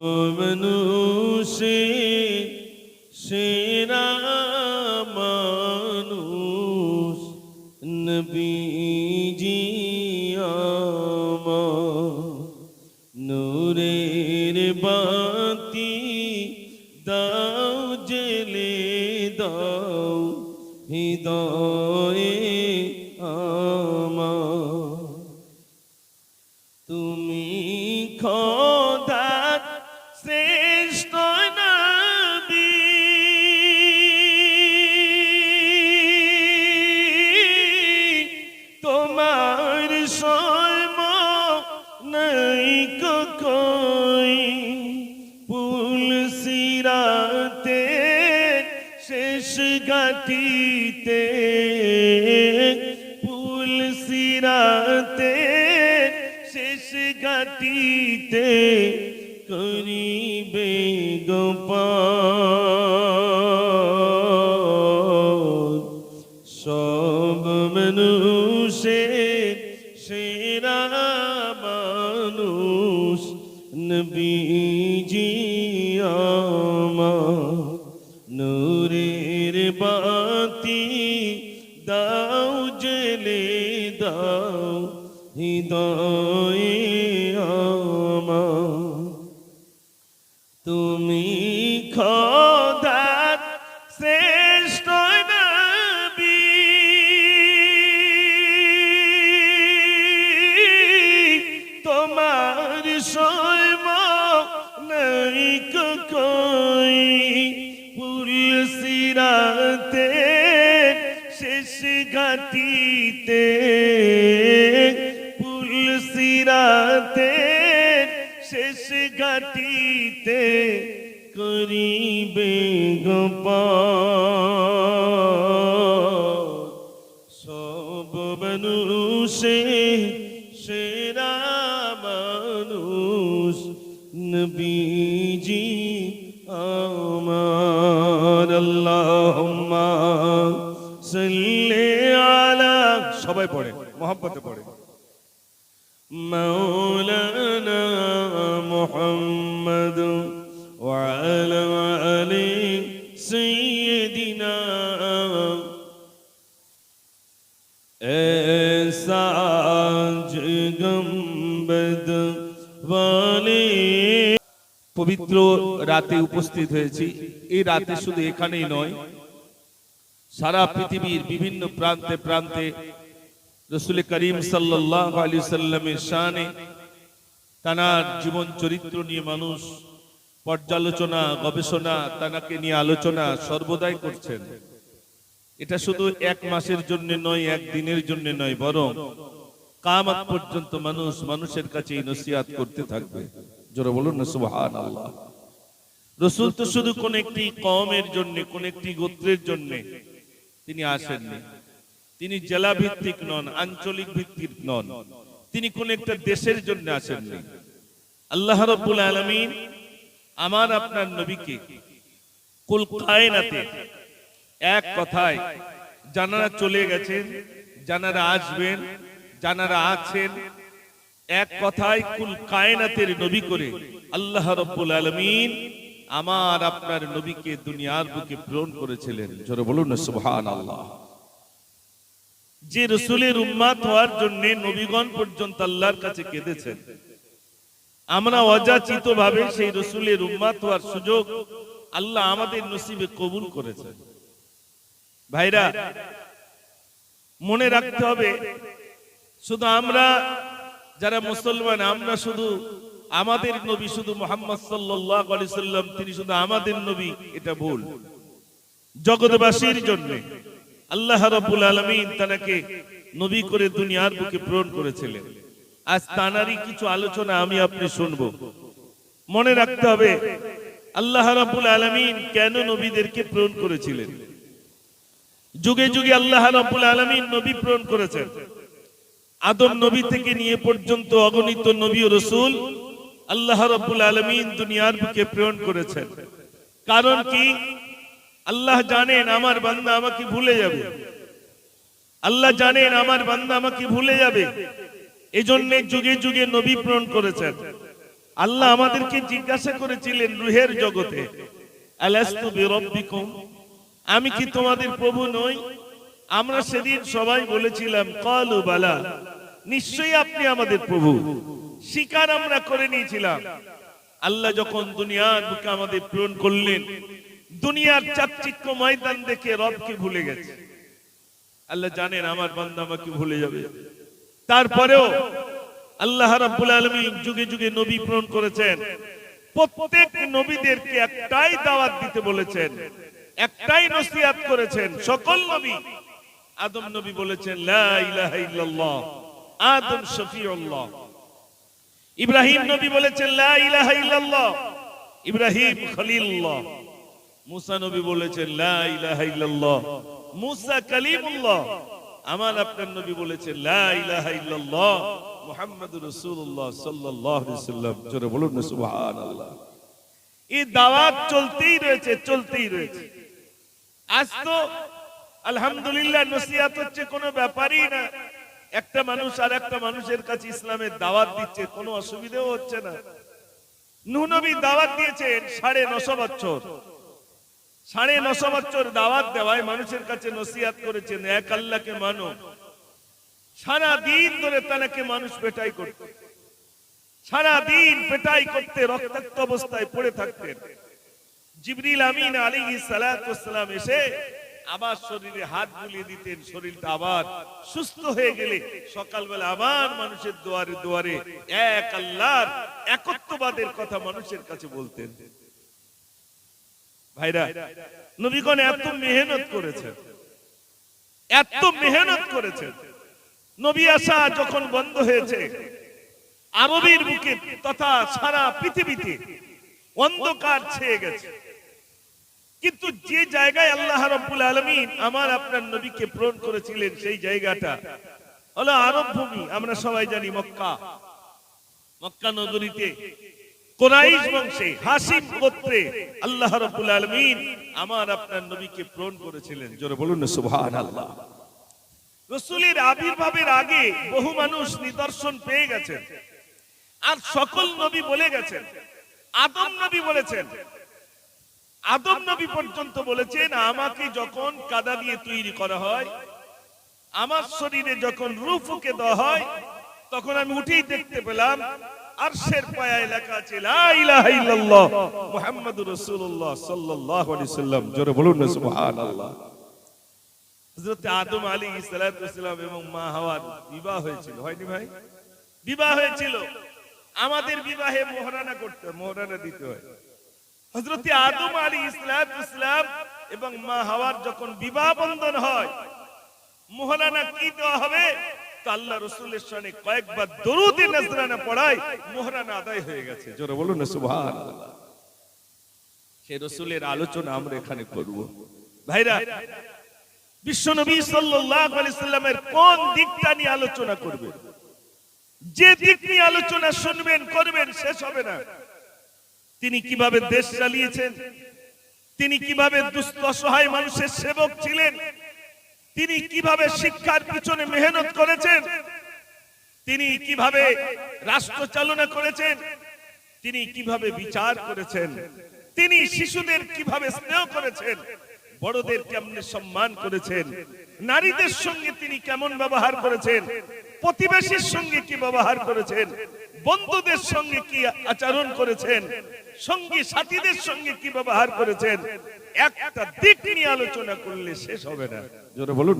মানুষে সেরা মানুষ। নবীজি নূরের বাতি দাও জেলে দাও হৃদয়ে তোমার সর্ব নাই কই। পুল সিরাতে শেষ গাটিতে পুল সিরাতে শেষ গাটিতে করিবে গোপাল নূরের বাতি দাও জেলে দাও হৃদয়ে ঘাটিতে পুল সিরাতে শেষ ঘাটিতে করিবে গোপাল সব মানুষে সেরা মানুষ নবীজি সবাই পড়ে মোহাম্মতে পড়ে। মৌলানা মোহাম্মদ পবিত্র রাতে উপস্থিত হয়েছি। এই রাতে শুধু এখানেই নয় সারা পৃথিবীর বিভিন্ন প্রান্তে প্রান্তে রসুল করিম সাল্লাহ সাল্লামের শানে তানার জীবন চরিত্র নিয়ে মানুষ পর্যালোচনা, গবেষণা তানাকে নিয়ে আলোচনা সর্বদাই করছেন। এটা শুধু এক মাসের জন্য নয়, এক দিনের জন্য নয়, বরং কামাত পর্যন্ত মানুষ মানুষের কাছে এই করতে থাকবে। জোরে বলুন আল্লাহ রসুল তো শুধু কোন একটি কমের জন্য, কোন একটি গোত্রের জন্য তিনি আসেননি। তিনি জেলা ভিত্তিক নন, আঞ্চলিক ভিত্তিক নন। তিনি কোন একটা দেশের জন্য আসেননি আল্লাহ রব্বুল আলমিন আমার আপনার নবীকে কুল কায়নাতে এক কথায় জানারা চলে গেছেন, জানারা আসবেন, জানারা আছেন। এক কথায় কুল কায়নাতের নবী করে আল্লাহ রব্বুল আলমিন আমার আপনার নবীকে দুনিয়ার বুকে প্রেরণ করেছিলেন। জোরে বলুন সুবহান আল্লাহ যে রসুলের উম্মাত হওয়ার জন্য নবীগণ পর্যন্ত আল্লাহর কাছে কেঁদেছেন। আমরা অযাচিত ভাবে সেই রসুলের উম্মাত হওয়ার সুযোগ আল্লাহ আমাদের নসিবে কবুল করেছেন। ভাইরা, মনে রাখতে হবে, শুধু আমরা যারা মুসলমান, আমরা শুধু আমাদের নবী, শুধু মোহাম্মদ সাল্লাম তিনি শুধু আমাদের নবী, এটা ভুল। জগৎবাসীর জন্য। আল্লাহ রবুল আলমিন তাকে নবী করে দুনিয়ার বুকে প্রেরণ করেছিলেন। আজ তানারই কিছু আলোচনা আমি আপনি শুনব। মনে রাখতে হবে, আল্লাহ রাবুল আলমিন কেন নবীদেরকে প্রেরণ করেছিলেন? যুগে যুগে আল্লাহ রাবুল আলমিন নবী প্রেরণ করেছেন। আদম নবী থেকে নিয়ে পর্যন্ত অগণিত নবী ও রসুল আল্লাহ রাব্বুল আলামিন দুনিয়ার বুকে প্রেরণ করেছেন। কারণ কি? আল্লাহ জানেন আমার বান্দা আমাকে ভুলে যাবে। আল্লাহ জানেন আমার বান্দা আমাকে ভুলে যাবে। এজন্য যুগে যুগে নবী প্রেরণ করেছেন। আল্লাহ আমাদেরকে জিজ্ঞাসা করেছিলেন রুহের জগতে আমি কি তোমাদের প্রভু নই? আমরা সেদিন সবাই বলেছিলাম, কালু বালা, নিশ্চয়ই আপনি আমাদের প্রভু। স্বীকার আমরা করে নিয়েছিলাম। আল্লাহ যখন দুনিয়ার বুকে আমাদের প্রেরণ করলেন দুনিয়ার চাকচিক্য ময়দান দেখে রবকে ভুলে গেছে। আল্লাহ জানেন আমার বান্দা আমাকে ভুলে যাবে। তারপরেও আল্লাহ রাব্বুল আলামিন যুগে যুগে নবী প্রেরণ করেছেন। প্রত্যেক নবীদেরকে একটাই দাওয়াত দিতে বলেছেন। একটাই নসিহত করেছেন সকল নবী। আদম নবী বলেছেন আদম শফিউল্লাহ। ইব্রাহিম নবী বলেছেন ইব্রাহিম খলিলুল্লাহ। মুসা নবী বলেছেন আমার আপনার নবী বলেছেন আজ তো আলহামদুলিল্লাহ হচ্ছে, কোনো ব্যাপারই না। একটা মানুষ মানুষের কাছে ইসলামের দাওয়াত দিচ্ছে, কোনো অসুবিধাও হচ্ছে না। নূহ নবী দাওয়াত দিয়েছেন সাড়ে নশো বছর। সাড়ে নশো বছর দাওয়াত দেওয়ায় মানুষের কাছে নসিহাত করেছেন, এক আল্লাহকে মানো। সারা দিন ধরে তানাকে মানুষ পেটাই করত। সারা দিন পেটাই করতে রক্তাক্ত অবস্থায় পড়ে থাকতেন। জিবরিল আমিন আলী সালাম এসে আবার শরীরে হাত বুলিয়ে দিতেন, শরীরটা আবার সুস্থ হয়ে গেলে সকালবেলা আবার মানুষের দুয়ারে দুয়ারে এক আল্লাহর একত্ববাদের কথা মানুষের কাছে বলতেন। ভাইরা নবীগণ এত মেহনত করেছেন। এত মেহনত করেছেন। নবী আসা যখন বন্ধ হয়েছে আরবের বুকে তথা সারা পৃথিবীতে অন্ধকার ছেয়ে গেছে। কিন্তু যে জায়গায় আল্লাহ রব্বুল আলমিন আমার আপনার নবীকে প্রেরণ করেছিলেন সেই জায়গাটা হলো আরব ভূমি আমরা সবাই জানি মক্কা। মক্কা নগরীতে নিদর্শন পেয়ে গেছেন। আর সকল নবী বলে গেছেন। আদম নবী বলেছেন। আদম নবী পর্যন্ত বলেছেন, আমাকে যখন কাদা দিয়ে তৈরি করা হয়, আমার শরীরে যখন রূহ ফুকে দেওয়া হয়, তখন আমি উঠেই দেখতে পেলাম আরশের পায়ায় লেখা আছে, লা ইলাহা ইল্লাল্লাহ মুহাম্মাদুর রাসূলুল্লাহ সাল্লাল্লাহু আলাইহি সাল্লাম। জোরে বলুন না, সুবহানাল্লাহ। হযরত আদম আলাইহিস সালাতু এবং মা বিবাহ হয়েছিল, হয়নি ভাই? বিবাহ হয়েছিল। আমাদের বিবাহে মোহরানা করতে, মোহরানা দিতে হয়। হযরত আদম আলাইহিস সালাতু এবং মা হাওয়ার যখন বিবাহ বন্ধন হয়, মোহরানা কি দেওয়া হবে? আল্লাহ রসুলের সঙ্গে কয়েকবার দরুদ নজরানা পড়ায় মোহরানা আদায় হয়ে গেছে। জোরে বলুন সে রসুলের আলোচনা আমরা এখানে করব। ভাইরা সাল্লাল্লাহু আলাইহি সাল্লামের কোন দিকটা নিয়ে আলোচনা করবে যে দিক নিয়ে আলোচনা শুনবেন, করবেন, শেষ হবে না। তিনি কীভাবে দেশ চালিয়েছেন? তিনি কীভাবে দুস্থ, অসহায় মানুষের সেবক ছিলেন? তিনি কীভাবে শিক্ষার পিছনে মেহনত করেছেন? তিনি কীভাবে রাষ্ট্র চালনা করেছেন? তিনি কীভাবে বিচার করেছেন? তিনি শিশুদের কীভাবে স্নেহ করেছেন? বড়দের কেমনে সম্মান করেছেন। নারীদের সঙ্গে তিনি কেমন ব্যবহার করেছেন? প্রতিবেশীর সঙ্গে কি ব্যবহার করেছেন? বন্ধুদের সঙ্গে কি আচরণ করেছেন? সঙ্গী সাথীদের সঙ্গে কি ব্যবহার করেছেন? একটা দিক নিয়ে আলোচনা করলে শেষ হবে না। জোরে বলুন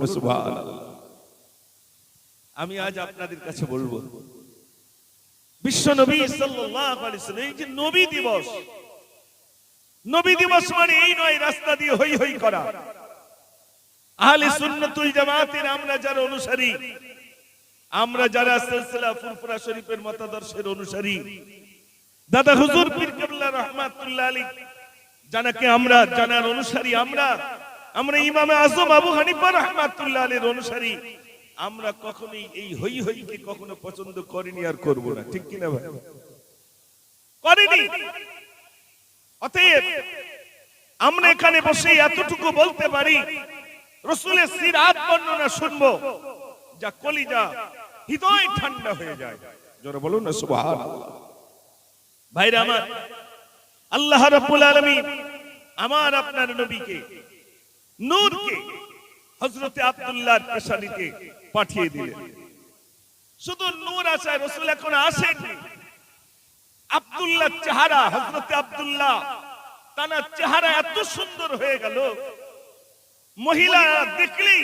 আমি আজ আপনাদের কাছে বলব, বিশ্ব নবী আলাইহি এই যে নবী দিবস নবী দিবস মানে এই নয়, রাস্তা দিয়ে হই হই করা। আহলে সুন্নাতুল জামাতের আমরা যারা অনুসারী, আমরা যারা সিলসিলা ফুরফুরা শরীফের মতাদর্শের অনুসারী, দাদা হুজুর পীর কেবলা রহমাতুল্লাহ আলী জানাকে আমরা, জানার অনুসারী আমরা আমরা ইমামে আজম আবু হানিফা রহমাতুল্লাহ আলীর অনুসারী, আমরা কখনোই এই হই হইকে কখনো পছন্দ করিনি আর করব না। ঠিক কিনা ভাই? করিনি। অতএব, আমরা এখানে বসে এতটুকু বলতে পারি, রসুলের সিরাত বর্ণনা শুনব, যা কলিজা হৃদয় ঠান্ডা হয়ে যায়। জোরে বলুন না, সুবহানাল্লাহ। ভাইরা আমার, আল্লাহ রাব্বুল আলামিন আমার আপনার নবীকে, নূরকে, হযরতে আব্দুল্লাহর পেশানিতে পাঠিয়ে দিলেন। শুধু নূর আসায় রসুল এখন আসেননি। আব্দুল্লাহ চেহারা হজরত আব্দুল্লাহ তার চেহারা এত সুন্দর হয়ে গেল। মহিলারা দেখলি,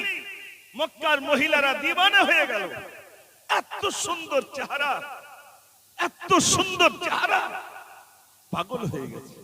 মক্কার মহিলারা দিবানা হয়ে গেল। এত সুন্দর চেহারা, এত সুন্দর চেহারা, পাগল হয়ে গেছে।